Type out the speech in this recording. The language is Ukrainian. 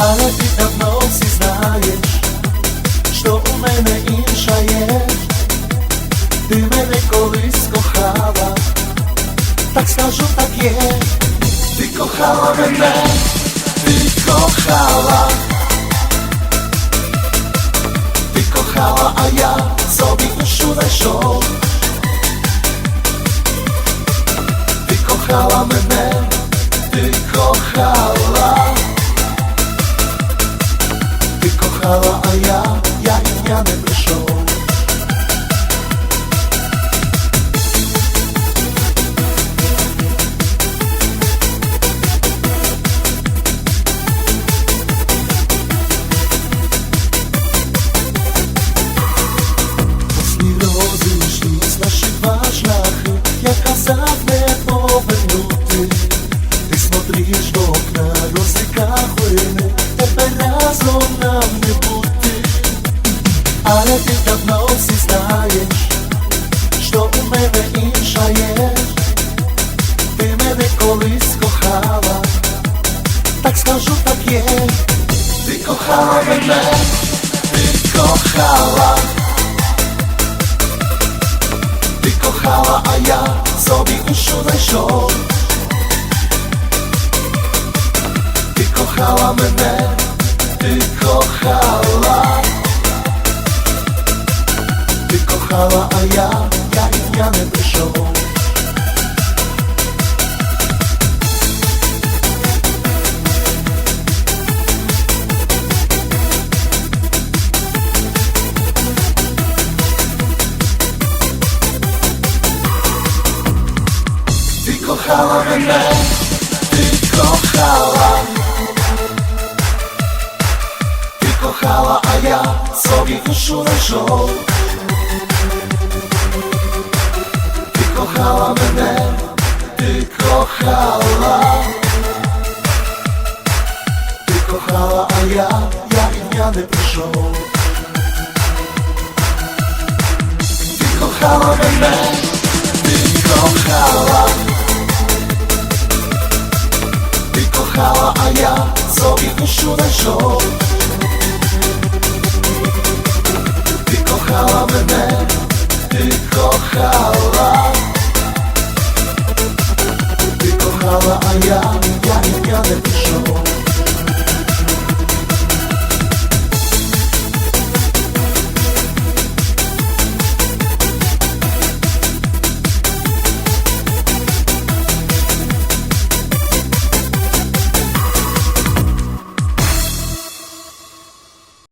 Але ти давно всі знаєш, що у мене інша є. Ти мене колись кохала, так скажу, так є. Ти кохала мене, ти кохала. Ти кохала, а я собі іншу знайшов. Ти кохала мене, ти кохала. Я казав не повернути. Ти смотриш в окна, розліка хвилини, тепер разом нам не бути. Але ти давно всі знаєш, що у мене інша є. Ти мене колись кохала, так скажу, так є. Ти кохала мене, ти кохала. Ти кохала, а я собі іншу знайшов. Ти кохала мене, ти кохала. Ти кохала, а я, я, я не прийшов. kochałem mnie, ty kochała Ty kochała, a ja sobie w uszu Ty kochała mnie, ty kochała. Ty kochała, a ja, ja imiany proszą Ty kochała mnie, ty kochała. Кохала, а я собі іншу знайшов. Ти кохала мене, ти кохала. Ти кохала, а я, я, я не пішов.